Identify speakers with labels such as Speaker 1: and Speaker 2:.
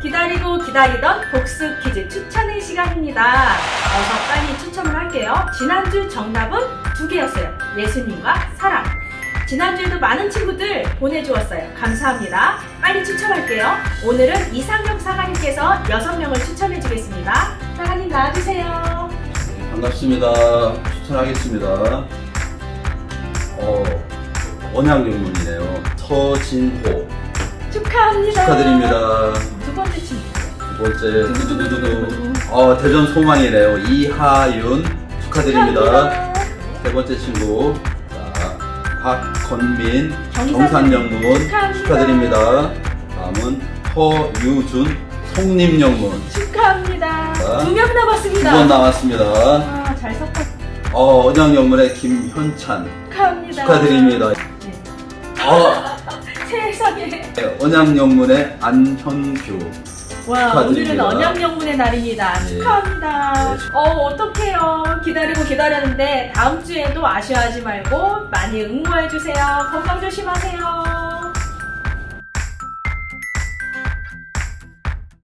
Speaker 1: 기다리고 기다리던 복수 퀴즈 추천의 시간입니다. 어서 빨리 추천을 할게요. 지난주 정답은 두 개였어요. 예수님과 사랑. 지난주에도 많은 친구들 보내주었어요. 감사합니다. 빨리 추천할게요. 오늘은 이상경 사관님께서 여섯 명을 추천해 주겠습니다. 사관님 나와주세요.
Speaker 2: 반갑습니다. 추천하겠습니다. 어, 언양 영문이네요. 서진호.
Speaker 1: 축하합니다.
Speaker 2: 축하드립니다.
Speaker 1: 두 번째.
Speaker 2: 두 두두두두두. 어, 대전 소망이네요. 이하윤. 축하드립니다. 세 번째 친구. 자, 박건민. 정산영문.
Speaker 1: 축하합니다.
Speaker 2: 축하드립니다. 다음은 허유준. 송림영문.
Speaker 1: 축하합니다.
Speaker 2: 자, 두명두
Speaker 1: 남았습니다.
Speaker 2: 번 남았습니다.
Speaker 1: 아, 잘 섞었.
Speaker 2: 어, 언양영문의 김현찬.
Speaker 1: 축하합니다.
Speaker 2: 축하드립니다.
Speaker 1: 네.
Speaker 2: 어,
Speaker 1: 세상에.
Speaker 2: 네, 언양영문의 안현규.
Speaker 1: 와, 오늘은
Speaker 2: 축하드립니다.
Speaker 1: 언양영문의 날입니다.
Speaker 2: 네.
Speaker 1: 축하합니다.
Speaker 2: 네.
Speaker 1: 어, 어떡해요. 기다리고 기다렸는데 다음 주에도 아쉬워하지 말고 많이 응모해주세요. 건강 조심하세요.